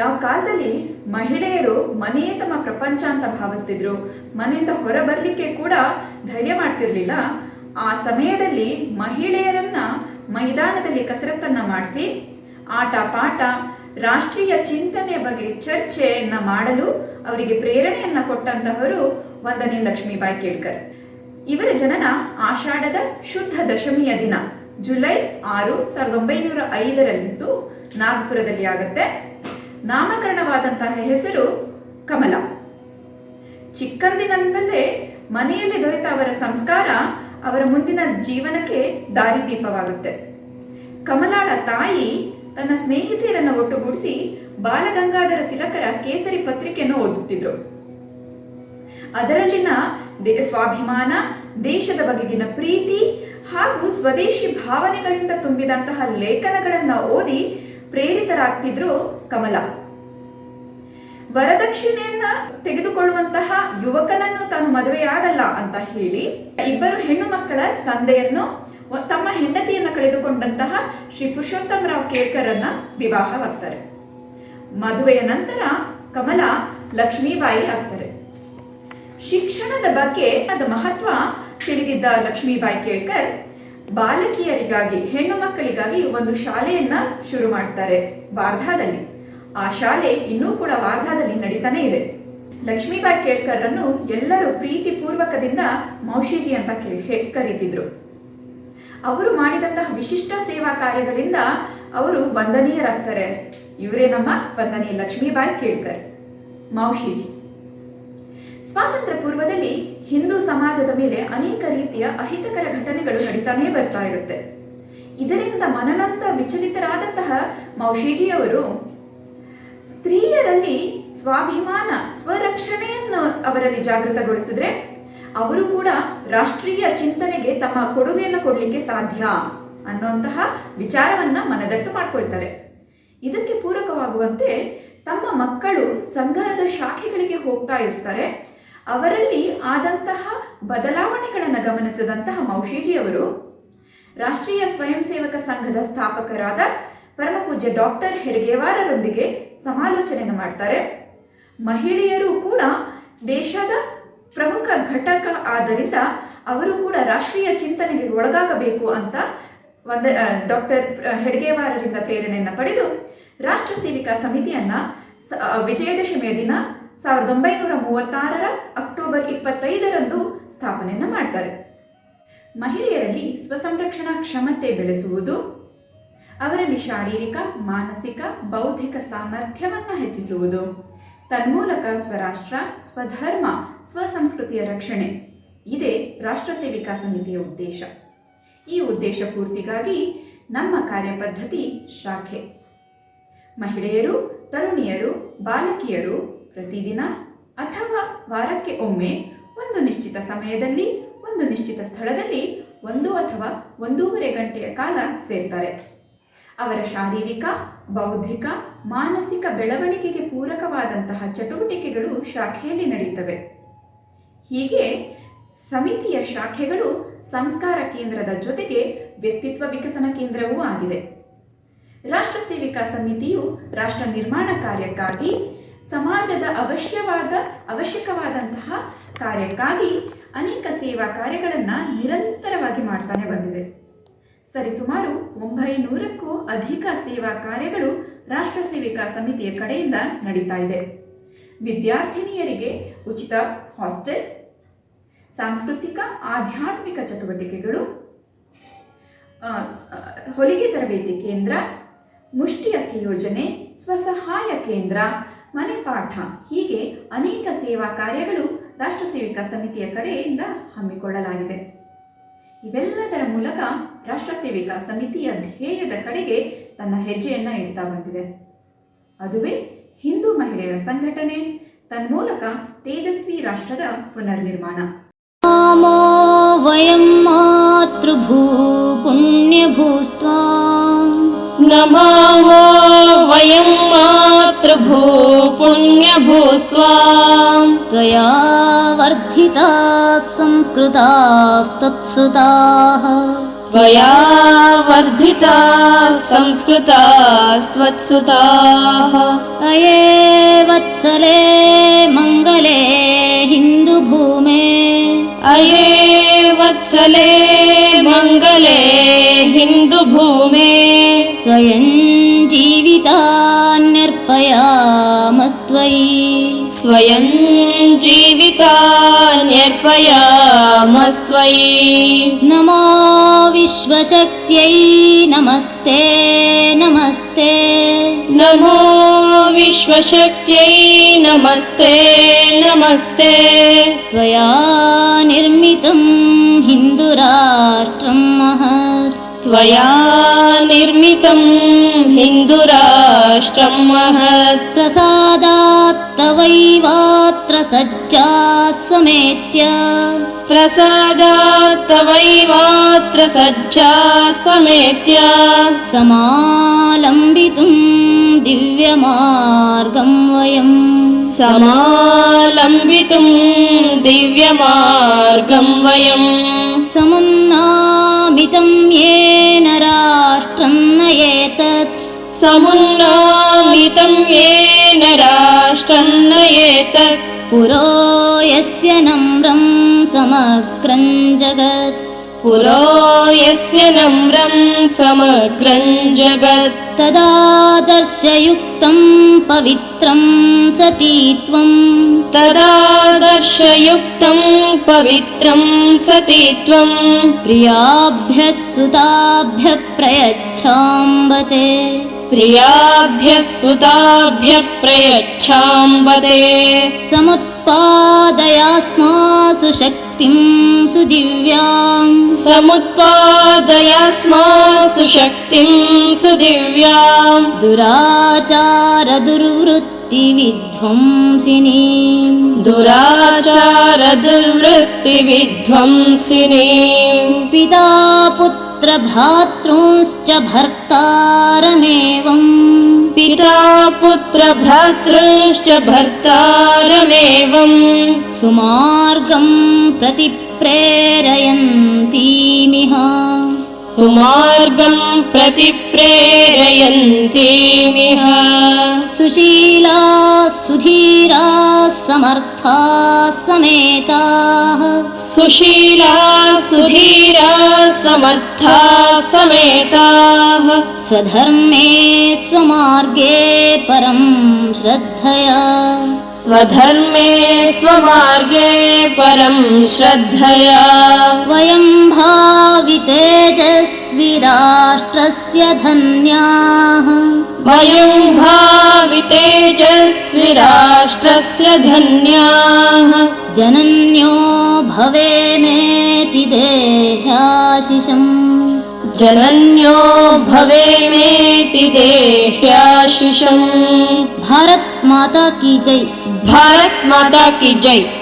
ಯಾವ ಕಾಲದಲ್ಲಿ ಮಹಿಳೆಯರು ಮನೆಯೇ ತಮ್ಮ ಪ್ರಪಂಚ ಅಂತ ಭಾವಿಸ್ತಿದ್ರು, ಮನೆಯಿಂದ ಹೊರ ಬರಲಿಕ್ಕೆ ಕೂಡ ಧೈರ್ಯ ಮಾಡ್ತಿರ್ಲಿಲ್ಲ, ಆ ಸಮಯದಲ್ಲಿ ಮಹಿಳೆಯರನ್ನ ಮೈದಾನದಲ್ಲಿ ಕಸರತ್ತನ್ನ ಮಾಡಿಸಿ, ಆಟ ಪಾಠ, ರಾಷ್ಟ್ರೀಯ ಚಿಂತನೆ ಬಗ್ಗೆ ಚರ್ಚೆಯನ್ನ ಮಾಡಲು ಅವರಿಗೆ ಪ್ರೇರಣೆಯನ್ನ ಕೊಟ್ಟಂತಹವರು ವಂದನೆ ಲಕ್ಷ್ಮೀಬಾಯಿ ಕೇಳ್ಕರ್. ಇವರ ಜನನ ಆಷಾಢದ ಶುದ್ಧ ದಶಮಿಯ ದಿನ, ಜುಲೈ ಆರು ಸಾವಿರದ ಒಂಬೈನೂರ ಐದರಂದು ನಾಗಪುರದಲ್ಲಿ ಆಗತ್ತೆ. ನಾಮಕರಣವಾದಂತಹ ಹೆಸರು ಕಮಲ. ಚಿಕ್ಕಂದಿನಿಂದಲೇ ಮನೆಯಲ್ಲಿ ದೊರೆತ ಅವರ ಸಂಸ್ಕಾರ ಅವರ ಮುಂದಿನ ಜೀವನಕ್ಕೆ ದಾರಿದೀಪವಾಗುತ್ತೆ. ಕಮಲಾಳ ತಾಯಿ ತನ್ನ ಸ್ನೇಹಿತೆಯರನ್ನು ಒಟ್ಟುಗೂಡಿಸಿ ಬಾಲಗಂಗಾಧರ ತಿಲಕರ ಕೇಸರಿ ಪತ್ರಿಕೆಯನ್ನು ಓದುತ್ತಿದ್ರು. ಅದರಲ್ಲಿನ ಸ್ವಾಭಿಮಾನ, ದೇಶದ ಬಗೆಗಿನ ಪ್ರೀತಿ ಹಾಗೂ ಸ್ವದೇಶಿ ಭಾವನೆಗಳಿಂದ ತುಂಬಿದಂತಹ ಲೇಖನಗಳನ್ನ ಓದಿ ಪ್ರೇರಿತರಾಗ್ತಿದ್ರು ಕಮಲ. ವರದಕ್ಷಿಣೆಯನ್ನ ತೆಗೆದುಕೊಳ್ಳುವಂತಹ ಯುವಕನನ್ನು ತಾನು ಮದುವೆಯಾಗಲ್ಲ ಅಂತ ಹೇಳಿ, ಇಬ್ಬರು ಹೆಣ್ಣು ಮಕ್ಕಳ ತಂದೆಯನ್ನು ತಮ್ಮ ಹೆಂಡತಿಯನ್ನ ಕಳೆದುಕೊಂಡಂತಹ ಶ್ರೀ ಪುರುಷೋತ್ತಮರಾವ್ ಕೇಳ್ಕರನ್ನ ವಿವಾಹವಾಗ್ತಾರೆ ಮದುವೆಯ ನಂತರ ಕಮಲ ಲಕ್ಷ್ಮೀಬಾಯಿ ಆಗ್ತಾರೆ. ಶಿಕ್ಷಣದ ಬಗ್ಗೆ ಅದ ಮಹತ್ವ ತಿಳಿದಿದ್ದ ಲಕ್ಷ್ಮೀಬಾಯಿ ಕೇಳ್ಕರ್ ಬಾಲಕಿಯರಿಗಾಗಿ ಹೆಣ್ಣು ಮಕ್ಕಳಿಗಾಗಿ ಒಂದು ಶಾಲೆಯನ್ನ ಶುರು ಮಾಡ್ತಾರೆ ವಾರ್ಧಾದಲ್ಲಿ. ಆ ಶಾಲೆ ಇನ್ನೂ ಕೂಡ ವಾರ್ಧಾದಲ್ಲಿ ನಡೀತಾನೆ ಇದೆ. ಲಕ್ಷ್ಮೀಬಾಯಿ ಕೇಳ್ಕರ್ರನ್ನು ಎಲ್ಲರೂ ಪ್ರೀತಿ ಪೂರ್ವಕದಿಂದ ಅಂತ ಕರೀತಿದ್ರು. ಅವರು ಮಾಡಿದಂತಹ ವಿಶಿಷ್ಟ ಸೇವಾ ಕಾರ್ಯಗಳಿಂದ ಅವರು ವಂದನೀಯರಾಗ್ತಾರೆ. ಇವರೇ ನಮ್ಮ ವಂದನೀಯ ಲಕ್ಷ್ಮೀಬಾಯಿ ಕೇಳ್ಕರ್ ಮೌಷಿಜಿ ಸ್ವಾತಂತ್ರ್ಯ ಪೂರ್ವದಲ್ಲಿ ಹಿಂದೂ ಸಮಾಜದ ಮೇಲೆ ಅನೇಕ ರೀತಿಯ ಅಹಿತಕರ ಘಟನೆಗಳು ನಡೀತಾನೇ ಬರ್ತಾ ಇರುತ್ತೆ. ಇದರಿಂದ ಮನನಂತ ವಿಚಲಿತರಾದಂತಹ ಮೌಶಿಜಿಯವರು ಸ್ತ್ರೀಯರಲ್ಲಿ ಸ್ವಾಭಿಮಾನ, ಸ್ವರಕ್ಷಣೆಯನ್ನು ಅವರಲ್ಲಿ ಜಾಗೃತಗೊಳಿಸಿದ್ರೆ ಅವರು ಕೂಡ ರಾಷ್ಟ್ರೀಯ ಚಿಂತನೆಗೆ ತಮ್ಮ ಕೊಡುಗೆಯನ್ನು ಕೊಡಲಿಕ್ಕೆ ಸಾಧ್ಯ ಅನ್ನುವಂತಹ ವಿಚಾರವನ್ನ ಮನದಟ್ಟು ಮಾಡ್ಕೊಳ್ತಾರೆ. ಇದಕ್ಕೆ ಪೂರಕವಾಗುವಂತೆ ತಮ್ಮ ಮಕ್ಕಳು ಸಂಘದ ಶಾಖೆಗಳಿಗೆ ಹೋಗ್ತಾ ಇರ್ತಾರೆ. ಅವರಲ್ಲಿ ಆದಂತಹ ಬದಲಾವಣೆಗಳನ್ನು ಗಮನಿಸಿದಂತಹ ಮೌಷಿಜಿಯವರು ರಾಷ್ಟ್ರೀಯ ಸ್ವಯಂ ಸೇವಕ ಸಂಘದ ಸ್ಥಾಪಕರಾದ ಪರಮಪೂಜ್ಯ ಡಾಕ್ಟರ್ ಹೆಡ್ಗೇವಾರರೊಂದಿಗೆ ಸಮಾಲೋಚನೆಯನ್ನು ಮಾಡ್ತಾರೆ. ಮಹಿಳೆಯರು ಕೂಡ ದೇಶದ ಪ್ರಮುಖ ಘಟಕ ಆದ್ದರಿಂದ ಅವರು ಕೂಡ ರಾಷ್ಟ್ರೀಯ ಚಿಂತನೆಗೆ ಒಳಗಾಗಬೇಕು ಅಂತ ಒಂದ ಡಾಕ್ಟರ್ ಹೆಡ್ಗೇವಾರರಿಂದ ಪ್ರೇರಣೆಯನ್ನು ಪಡೆದು ರಾಷ್ಟ್ರ ಸೇವಿಕಾ ಸಮಿತಿಯನ್ನ ವಿಜಯದಶಮಿಯ ದಿನ ಸಾವಿರದ ಒಂಬೈನೂರ ಮೂವತ್ತಾರರ ಅಕ್ಟೋಬರ್ ಇಪ್ಪತ್ತೈದರಂದು ಸ್ಥಾಪನೆಯನ್ನು ಮಾಡ್ತಾರೆ. ಮಹಿಳೆಯರಲ್ಲಿ ಸ್ವಸಂರಕ್ಷಣಾ ಕ್ಷಮತೆ ಬೆಳೆಸುವುದು ಅವರಲ್ಲಿ ಶಾರೀರಿಕ, ಮಾನಸಿಕ, ಬೌದ್ಧಿಕ ಸಾಮರ್ಥ್ಯವನ್ನು ಹೆಚ್ಚಿಸುವುದು. ತನ್ಮೂಲಕ ಸ್ವರಾಷ್ಟ್ರ, ಸ್ವಧರ್ಮ, ಸ್ವಸಂಸ್ಕೃತಿಯ ರಕ್ಷಣೆ. ಇದೇ ರಾಷ್ಟ್ರ ಸೇವಿಕಾ ಸಮಿತಿಯ ಉದ್ದೇಶ. ಈ ಉದ್ದೇಶ ಪೂರ್ತಿಗಾಗಿ ನಮ್ಮ ಕಾರ್ಯಪದ್ಧತಿ ಶಾಖೆ. ಮಹಿಳೆಯರು, ತರುಣಿಯರು, ಬಾಲಕಿಯರು ಪ್ರತಿದಿನ ಅಥವಾ ವಾರಕ್ಕೆ ಒಮ್ಮೆ ಒಂದು ನಿಶ್ಚಿತ ಸಮಯದಲ್ಲಿ, ಒಂದು ನಿಶ್ಚಿತ ಸ್ಥಳದಲ್ಲಿ ಒಂದು ಅಥವಾ ಒಂದೂವರೆ ಗಂಟೆಯ ಕಾಲ ಸೇರ್ತಾರೆ. ಅವರ ಶಾರೀರಿಕ, ಬೌದ್ಧಿಕ, ಮಾನಸಿಕ ಬೆಳವಣಿಗೆಗೆ ಪೂರಕವಾದಂತಹ ಚಟುವಟಿಕೆಗಳು ಶಾಖೆಯಲ್ಲಿ ನಡೆಯುತ್ತವೆ. ಹೀಗೆ ಸಮಿತಿಯ ಶಾಖೆಗಳು ಸಂಸ್ಕಾರ ಕೇಂದ್ರದ ಜೊತೆಗೆ ವ್ಯಕ್ತಿತ್ವ ವಿಕಸನ ಕೇಂದ್ರವೂ ಆಗಿದೆ. ರಾಷ್ಟ್ರ ಸೇವಿಕಾ ಸಮಿತಿಯು ರಾಷ್ಟ್ರ ನಿರ್ಮಾಣ ಕಾರ್ಯಕ್ಕಾಗಿ ಸಮಾಜದ ಅವಶ್ಯವಾದ, ಅವಶ್ಯಕವಾದಂತಹ ಕಾರ್ಯಕ್ಕಾಗಿ ಅನೇಕ ಸೇವಾ ಕಾರ್ಯಗಳನ್ನು ನಿರಂತರವಾಗಿ ಮಾಡ್ತಾನೆ ಬಂದಿದೆ. ಸರಿಸುಮಾರು ಒಂಬೈನೂರಕ್ಕೂ ಅಧಿಕ ಸೇವಾ ಕಾರ್ಯಗಳು ರಾಷ್ಟ್ರ ಸೇವಿಕಾ ಸಮಿತಿಯ ಕಡೆಯಿಂದ ನಡೀತಾ ಇದೆ. ವಿದ್ಯಾರ್ಥಿನಿಯರಿಗೆ ಉಚಿತ ಹಾಸ್ಟೆಲ್, ಸಾಂಸ್ಕೃತಿಕ, ಆಧ್ಯಾತ್ಮಿಕ ಚಟುವಟಿಕೆಗಳು ಹೊಲಿಗೆ ತರಬೇತಿ ಕೇಂದ್ರ ಮುಷ್ಟಿ ಅಕ್ಕಿ ಯೋಜನೆ, ಸ್ವಸಹಾಯ ಕೇಂದ್ರ, ಮನೆ ಪಾಠ ಹೀಗೆ ಅನೇಕ ಸೇವಾ ಕಾರ್ಯಗಳು ರಾಷ್ಟ್ರ ಸೇವಿಕಾ ಸಮಿತಿಯ ಕಡೆಯಿಂದ ಹಮ್ಮಿಕೊಳ್ಳಲಾಗಿದೆ. ಇವೆಲ್ಲದರ ಮೂಲಕ ರಾಷ್ಟ್ರ ಸೇವಿಕಾ ಸಮಿತಿಯ ಧ್ಯೇಯದ ಕಡೆಗೆ ತನ್ನ ಹೆಜ್ಜೆಯನ್ನು ಇಡ್ತಾ ಬಂದಿದೆ. ಅದುವೇ ಹಿಂದೂ ಮಹಿಳೆಯರ ಸಂಘಟನೆ, ತನ್ಮೂಲಕ ತೇಜಸ್ವಿ ರಾಷ್ಟ್ರದ ಪುನರ್ನಿರ್ಮಾಣ. ವಯಂ ಮಾತೃಭೂ ಪುಣ್ಯಭೂಸ್ವಾ ನಮಾಮೋ वयं मातृभू पुण्यभूस्त्वाम् त्वया वर्धिताः संस्कृताः तत्सुताः। त्वया वर्धिता संस्कृता स्वत्सुताः अये वत्सले मङ्गले हिन्दुभूमे। अये वत्सले मङ्गले हिन्दुभूमे स्वयं जीवितान्यर्पयामस्त्वयि। स्वयं जीवितान्यर्पयामस्त्वयि। नमो विश्वशक्त्यै नमस्ते नमस्ते। नमो विश्वशक्त्यै नमस्ते नमस्ते। त्वया निर्मितं हिन्दुराष्ट्रं महत्। त्वया निर्मितं हिन्दुराष्ट्रं महत्। प्रसादात्तवैवात्र सज्जा समेत्य। प्रसादात्तवैवात्र सज्जा समेत्य। समालम्बितुं दिव्यमार्गं वयम् समालम्बितुं दिव्यमार्गं वयम्। समुन्नामितं येन राष्ट्रं नयेतत्। समुन्नामितं येन राष्ट्रं नयेतत्। पुरो यस्य नम्रं समग्रं जगत्। पुरो यस्य नम्रं समग्रं जगत् तदादर्शयुक्तं पवित्रं सती त्वम् तदा दर्शयुक्तं पवित्रं सती त्वं प्रियाभ्यः सुताभ्यप्रयच्छाम्बदे प्रियाभ्यः सुताभ्यप्रयच्छाम्बदे समुत्पादयास्मासु शक्ति शक्तिं सुदिव्याम् समुत्पादयास्मासु शक्तिं सुदिव्यां। दुराचारदुर्वृत्तिविध्वंसिनी। दुराचारदुर्वृत्तिविध्वंसिनी। पिता पुत्रभ्रातॄंश्च भर्तारमेवम्। पिता पुत्रभ्रातृश्च भर्तारमेवम् सुमार्गम् प्रति प्रेरयन्तीमिह सुमार्गं प्रति प्रेरयन्तीमिह सुशीला सुधीरा समर्था समेताः। सुशीला सुधीरा समर्था समेताः। स्वधर्मे स्वमार्गे परं श्रद्धया स्वधर्मे स्वमार्गे परं श्रद्धया। वयं भावितेजस्वि राष्ट्रस्य धन्याः। वयं भावितेजस्वि राष्ट्रस्य धन्याः। जनन्यो भवेमेति देह्याशिषम् जनन्यो भवे मेति देशाशिषम भारत माता की जय। भारत माता की जय।